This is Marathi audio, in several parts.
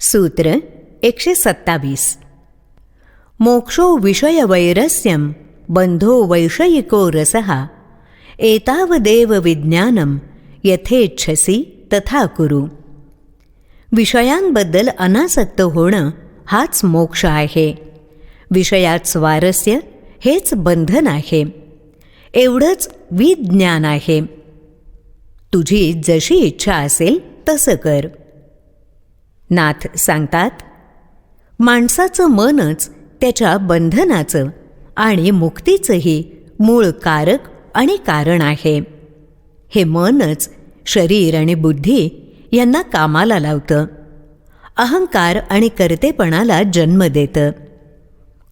सूत्र एकशे सत्तावीस. मोक्षो विषयवैरस्यं बंधो वैषयिको रसः एतावदेव विज्ञानम यथेच्छसी तथा कुरु. विषयांबद्दल अनासक्त होणं हाच मोक्ष आहे. विषयात स्वारस्य हेच बंधन आहे. एवढंच विज्ञान आहे. तुझी जशी इच्छा असेल तसं कर. नाथ सांगतात माणसाचं मनच त्याच्या बंधनाचं आणि मुक्तीचंही मूळ कारक आणि कारण आहे. हे मनच शरीर आणि बुद्धी यांना कामाला लावतं. अहंकार आणि कर्तेपणाला जन्म देतं.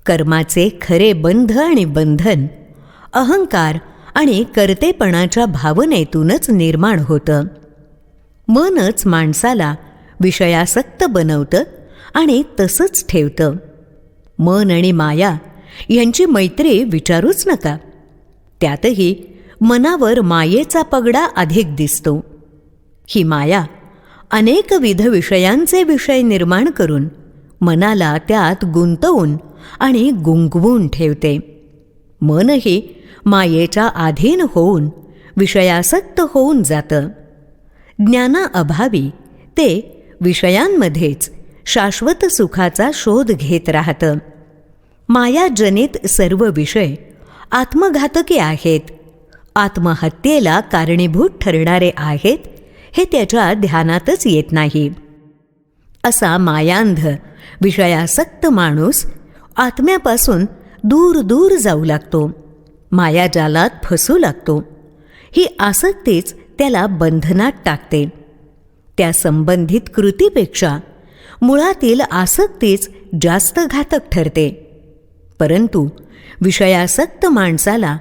कर्माचे खरे बंध आणि बंधन अहंकार आणि कर्तेपणाच्या भावनेतूनच निर्माण होतं. मनच माणसाला विषयासक्त बनवतं आणि तसंच ठेवतं. मन आणि माया यांची मैत्री विचारूच नका. त्यातही मनावर मायेचा पगडा अधिक दिसतो. ही माया अनेकविध विषयांचे विषय निर्माण करून मनाला त्यात गुंतवून आणि गुंगवून ठेवते. मनही मायेच्या अधीन होऊन विषयासक्त होऊन जातं. ज्ञानाअभावी ते विषयांमध्येच शाश्वत सुखाचा शोध घेत राहतं. मायाजनित सर्व विषय आत्मघातकी आहेत. आत्महत्येला कारणीभूत ठरणारे आहेत हे त्याच्या ध्यानातच येत नाही. असा मायांध विषयासक्त माणूस आत्म्यापासून दूर दूर जाऊ लागतो. मायाजालात फसू लागतो. ही आसक्तीच त्याला बंधनात टाकते. त्या संबंधित कृतीपेक्षा मुळातील आसक्तीच जास्त घातक ठरते. परंतु विषयासक्त माणसाला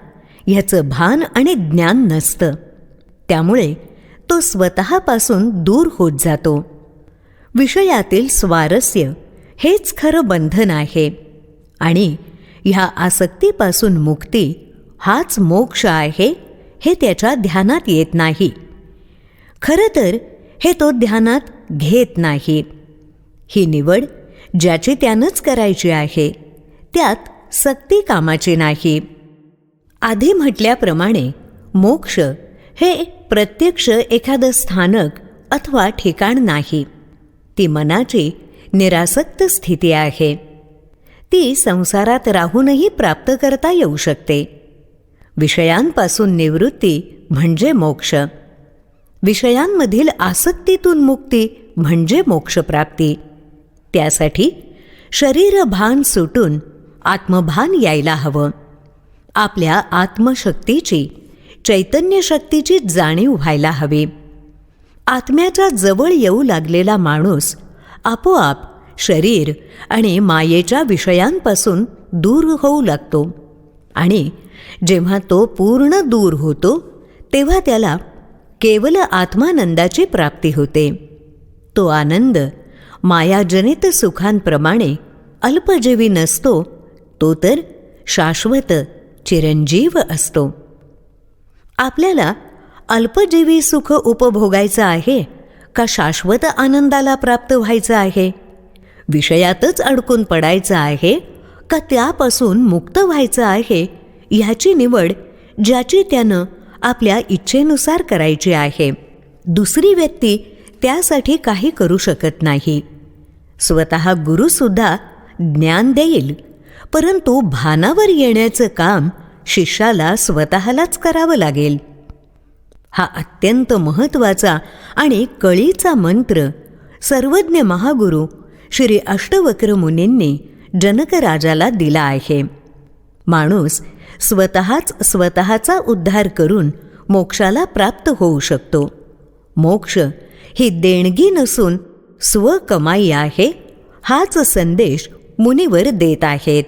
ह्याचं भान आणि ज्ञान नसतं. त्यामुळे तो स्वतःपासून दूर होत जातो. विषयातील स्वारस्य हेच खरं बंधन आहे आणि ह्या आसक्तीपासून मुक्ती हाच मोक्ष आहे हे त्याच्या ध्यानात येत नाही. खरं तर हे तो ध्यानात घेत नाही. ही निवड ज्याची त्यानंच करायची आहे त्यात सक्ती कामाची नाही. आधी म्हटल्याप्रमाणे मोक्ष हे प्रत्यक्ष एखादं स्थानक अथवा ठिकाण नाही. ती मनाची निरासक्त स्थिती आहे. ती संसारात राहूनही प्राप्त करता येऊ शकते. विषयांपासून निवृत्ती म्हणजे मोक्ष. विषयांमधील आसक्तीतून मुक्ती म्हणजे मोक्षप्राप्ती. त्यासाठी शरीरभान सुटून आत्मभान यायला हवं. आपल्या आत्मशक्तीची चैतन्य शक्तीची जाणीव व्हायला हवी. आत्म्याच्या जवळ येऊ लागलेला माणूस आपोआप शरीर आणि मायेच्या विषयांपासून दूर होऊ लागतो. आणि जेव्हा तो पूर्ण दूर होतो तेव्हा त्याला केवल आत्मानंदाची प्राप्ती होते. तो आनंद मायाजनित सुखांप्रमाणे अल्पजीवी नसतो तो तर शाश्वत चिरंजीव असतो. आपल्याला अल्पजीवी सुख उपभोगायचं आहे का शाश्वत आनंदाला प्राप्त व्हायचं आहे? विषयातच अडकून पडायचं आहे का त्यापासून मुक्त व्हायचं आहे ह्याची निवड ज्याची त्यानं आपल्या इच्छेनुसार करायची आहे. दुसरी व्यक्ती त्यासाठी काही करू शकत नाही. स्वतः गुरुसुद्धा ज्ञान देईल. परंतु भानावर येण्याचं काम शिष्याला स्वतःलाच करावं लागेल. हा अत्यंत महत्त्वाचा आणि कळीचा मंत्र सर्वज्ञ महागुरु श्री अष्टवक्र मुनींनी जनकराजाला दिला आहे. माणूस स्वतःच स्वतःचा उद्धार करून मोक्षाला प्राप्त होऊ शकतो. मोक्ष ही देणगी नसून स्वकमाई आहे हाच संदेश मुनिवर देत आहेत.